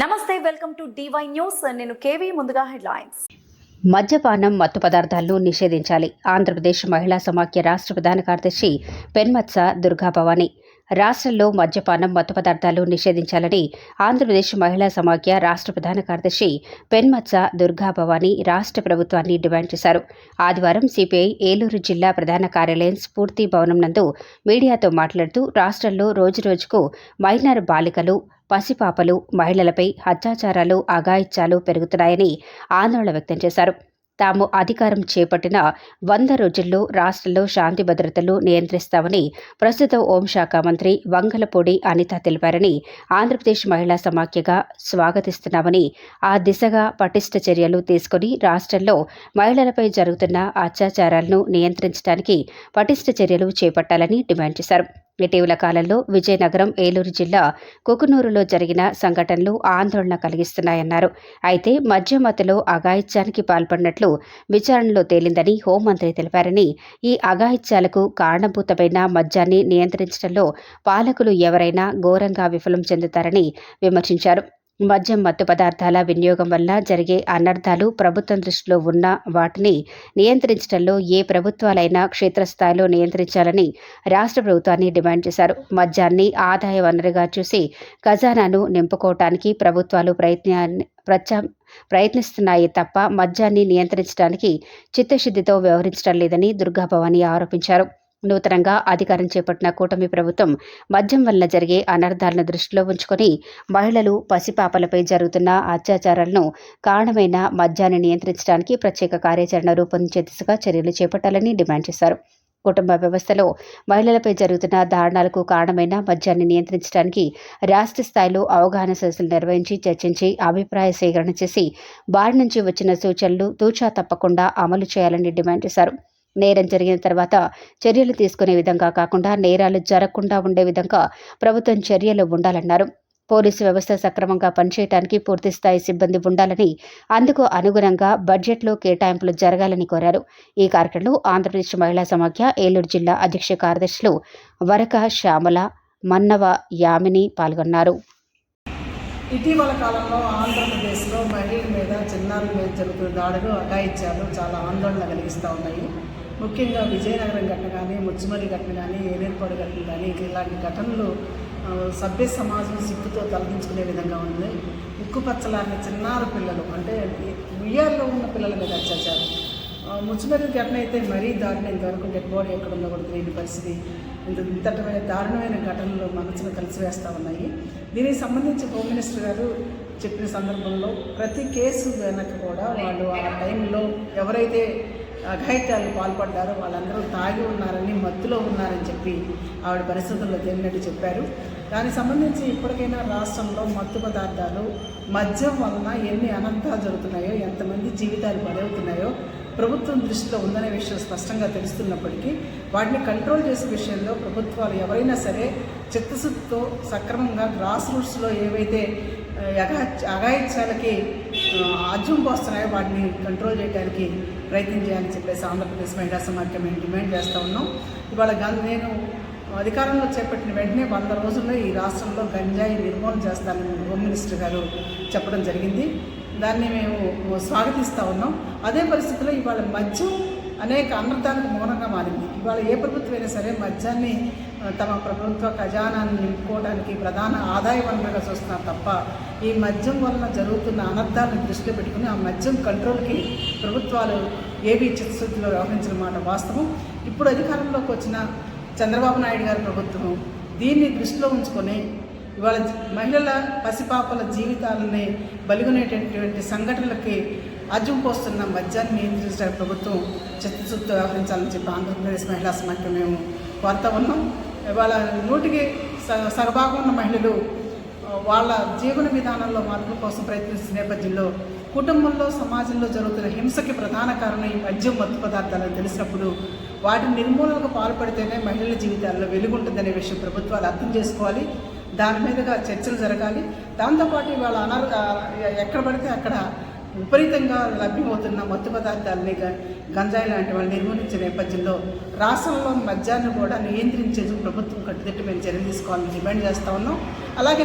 నమస్తే welcome to D Y news నేను KV ముందుగా హెడ్లైన్స్. మద్యపానం మత్తు పదార్థాలను నిషేధించాలి. ఆంధ్రప్రదేశ్ మహిళా సమాఖ్య రాష్ట్ర ప్రధాన కార్యదర్శి పెన్మత్స దుర్గాభవాని. రాష్ట్రంలో మద్యపానం మత్తు పదార్థాలు నిషేధించాలని ఆంధ్రప్రదేశ్ మహిళా సమాఖ్య రాష్ట్ర ప్రధాన కార్యదర్శి పెన్మత్స దుర్గాభవాని రాష్ట్ర ప్రభుత్వాన్ని డిమాండ్ చేశారు. ఆదివారం సిపిఐ ఏలూరు జిల్లా ప్రధాన కార్యాలయం స్ఫూర్తి భవనం నందు మీడియాతో మాట్లాడుతూ రాష్ట్రంలో రోజురోజుకు మైనర్ బాలికలు పసిపాపలు మహిళలపై అత్యాచారాలు అఘాయిత్యాలు పెరుగుతున్నాయని ఆందోళన వ్యక్తం చేశారు. తాము అధికారం చేపట్టిన వంద రోజుల్లో రాష్ట్రంలో శాంతి భద్రతలు నియంత్రిస్తామని ప్రస్తుతం హోంశాఖ మంత్రి వంగలపూడి అనిత తెలిపారని ఆంధ్రప్రదేశ్ మహిళా సమాఖ్యగా స్వాగతిస్తున్నామని ఆ దిశగా పటిష్ట చర్యలు తీసుకుని రాష్ట్రంలో మహిళలపై జరుగుతున్న అత్యాచారాలను నియంత్రించడానికి పటిష్ట చర్యలు చేపట్టాలని డిమాండ్ చేశారు. ఇటీవల కాలంలో విజయనగరం ఏలూరు జిల్లా కుకునూరులో జరిగిన సంఘటనలు ఆందోళన కలిగిస్తున్నాయన్నారు. అయితే మద్యమతలో అఘాయిత్యానికి పాల్పడినట్లు విచారణలో తేలిందని హోంమంత్రి తెలిపారని ఈ అఘాయిత్యాలకు కారణభూతమైన మద్యాన్ని నియంత్రించడంలో పాలకులు ఎవరైనా ఘోరంగా విఫలం చెందుతారని విమర్శించారు. మద్యం మత్తు పదార్థాల వినియోగం వల్ల జరిగే అనర్థాలు ప్రభుత్వం దృష్టిలో ఉన్న వాటిని నియంత్రించడంలో ఏ ప్రభుత్వాలైనా క్షేత్రస్థాయిలో నియంత్రించాలని రాష్ట్ర ప్రభుత్వాన్ని డిమాండ్ చేశారు. మద్యాన్ని ఆదాయ వనరుగా చూసి ఖజానాను నింపుకోవటానికి ప్రభుత్వాలు ప్రయత్నాన్ని ప్రత్యా ప్రయత్నిస్తున్నాయి తప్ప మద్యాన్ని నియంత్రించడానికి చిత్తశుద్ధితో వ్యవహరించడం లేదని దుర్గాభవాని ఆరోపించారు. నూతనంగా అధికారం చేపట్టిన కూటమి ప్రభుత్వం మద్యం వల్ల జరిగే అనర్థాలను దృష్టిలో ఉంచుకొని మహిళలు పసిపాపలపై జరుగుతున్న అత్యాచారాలను కారణమైన మద్యాన్ని నియంత్రించడానికి ప్రత్యేక కార్యాచరణ రూపొందించే దిశగా చర్యలు చేపట్టాలని డిమాండ్ చేశారు. కుటుంబ వ్యవస్థలో మహిళలపై జరుగుతున్న దారుణాలకు కారణమైన మద్యాన్ని నియంత్రించడానికి రాష్ట్ర స్థాయిలో అవగాహన సదస్సులు నిర్వహించి చర్చించి అభిప్రాయ సేకరణ చేసి బారి నుంచి వచ్చిన సూచనలు తూచా తప్పకుండా అమలు చేయాలని డిమాండ్ చేశారు. నేరం జరిగిన తర్వాత చర్యలు తీసుకునే విధంగా కాకుండా నేరాలు జరగకుండా ఉండే విధంగా ప్రభుత్వం చర్యలు ఉండాలన్నారు. పోలీసు వ్యవస్థ సక్రమంగా పనిచేయడానికి పూర్తిస్థాయి సిబ్బంది ఉండాలని అందుకు అనుగుణంగా బడ్జెట్లో కేటాయింపులు జరగాలని కోరారు. ఈ కార్యక్రమంలో ఆంధ్రప్రదేశ్ మహిళా సమాఖ్య ఏలూరు జిల్లా అధ్యక్ష కార్యదర్శులు వరక శ్యామల మన్నవ యామిని పాల్గొన్నారు. ఇటీవల కాలంలో ఆంధ్రప్రదేశ్లో మహిళల మీద చిన్నారుల మీద జరుగుతున్న దాడులు అఘాయిత్యాలు చాలా ఆందోళన కలిగిస్తూ ఉన్నాయి. ముఖ్యంగా విజయనగరం ఘటన కానీ ముచ్చుమరి ఘటన కానీ ఏనేర్పాడు ఘటన కానీ ఇలాంటి ఘటనలు సభ్య సమాజం సిక్కుతో తలదించుకునే విధంగా ఉంది. ఉక్కుపచ్చలాంటి చిన్నారు పిల్లలు అంటే ఉయ్యాల్లో ఉన్న పిల్లల మీద అత్యాచారం. ఆ, ముచ్చుమరి ఘటన అయితే మరీ దారుణ. ఇంతవరకు డెడ్ బాడీ ఎక్కడ ఉందో కూడా తెలియని పరిస్థితి. ఇంత ఇంతటమైన దారుణమైన ఘటనలు మనసును కలిసివేస్తూ ఉన్నాయి. దీనికి సంబంధించి హోమ్ మినిస్టర్ గారు చెప్పిన సందర్భంలో ప్రతి కేసు వెనక కూడా వాళ్ళు ఆ టైంలో ఎవరైతే అఘాయిత్యాలు పాల్పడ్డారో. వాళ్ళందరూ తాగి ఉన్నారని మత్తులో ఉన్నారని చెప్పి ఆవిడ పరిస్థితుల్లో తేలినట్టు చెప్పారు. దానికి సంబంధించి ఇప్పటికైనా రాష్ట్రంలో మత్తు పదార్థాలు మద్యం వలన ఎన్ని అనంతాలు జరుగుతున్నాయో ఎంతమంది జీవితాలు పడవుతున్నాయో ప్రభుత్వం దృష్టిలో ఉందనే విషయం స్పష్టంగా తెలుస్తున్నప్పటికీ వాటిని కంట్రోల్ చేసే విషయంలో ప్రభుత్వాలు ఎవరైనా సరే చిత్తశుద్ధితో సక్రమంగా గ్రాస్ రూట్స్లో ఏవైతే అఘా అఘాయిత్యాలకి ఆజ్యం పోస్తున్నాయో. వాటిని కంట్రోల్ చేయడానికి ప్రయత్నం చేయాలని చెప్పేసి ఆంధ్రప్రదేశ్ మహిళా సమాఖ్య మేము డిమాండ్ చేస్తూ ఉన్నాం. ఇవాళ నేను అధికారంలో చేపట్టిన వెంటనే వంద రోజుల్లో ఈ రాష్ట్రంలో గంజాయి నిర్మూలన చేస్తానని హోమ్ మినిస్టర్ గారు చెప్పడం జరిగింది. దాన్ని మేము స్వాగతిస్తూ ఉన్నాం. అదే పరిస్థితిలో ఇవాళ మద్యం అనేక అనర్థాలకు మౌనంగా మారింది. ఇవాళ ఏ ప్రభుత్వమైనా సరే మద్యాన్ని తమ ప్రభుత్వ ఖజానాన్ని నింపుకోవడానికి ప్రధాన ఆదాయ వనరుగా చూస్తున్నారు తప్ప ఈ మద్యం వలన జరుగుతున్న అనర్థాలను దృష్టిలో పెట్టుకుని ఆ మద్యం కంట్రోల్కి ప్రభుత్వాలు ఏబీ చిత్తశుద్ధిలో వ్యవహరించిన మాట వాస్తవం. ఇప్పుడు అధికారంలోకి వచ్చిన చంద్రబాబు నాయుడు గారి ప్రభుత్వం దీన్ని దృష్టిలో ఉంచుకొని ఇవాళ మహిళల పసిపాపల జీవితాలని బలిగొనేటటువంటి సంఘటనలకి అజ్జం పోస్తున్న మద్యాన్ని నియంత్రించడానికి ప్రభుత్వం చిత్తశుద్ధితో వ్యవహరించాలని చెప్పి ఆంధ్రప్రదేశ్ మహిళా సమాఖ్య మేము కోరుతా ఉన్నాం. ఇవాళ నూటికి స- సగభాగం ఉన్న మహిళలు వాళ్ళ జీవన విధానంలో మార్పు కోసం ప్రయత్నిస్తున్న నేపథ్యంలో కుటుంబంలో సమాజంలో జరుగుతున్న హింసకి ప్రధాన కారణం ఈ మద్యం మత్తు పదార్థాలని తెలిసినప్పుడు వాటి నిర్మూలనకు పాల్పడితేనే మహిళల జీవితాల్లో వెలుగుంటుందనే విషయం ప్రభుత్వాలు అర్థం చేసుకోవాలి. దాని మీదుగా చర్చలు జరగాలి. దాంతోపాటు ఇవాళ అనర్ ఎక్కడ పడితే అక్కడ విపరీతంగా లభ్యమవుతున్న మత్తు పదార్థాలని గంజాయి లాంటి వాళ్ళు నిర్మూలించే నేపథ్యంలో రాష్ట్రంలో మద్యాన్ని కూడా నియంత్రించేందుకు ప్రభుత్వం కట్టుదిట్టమైన చర్యలు తీసుకోవాలని డిమాండ్ చేస్తా ఉన్నాం. అలాగే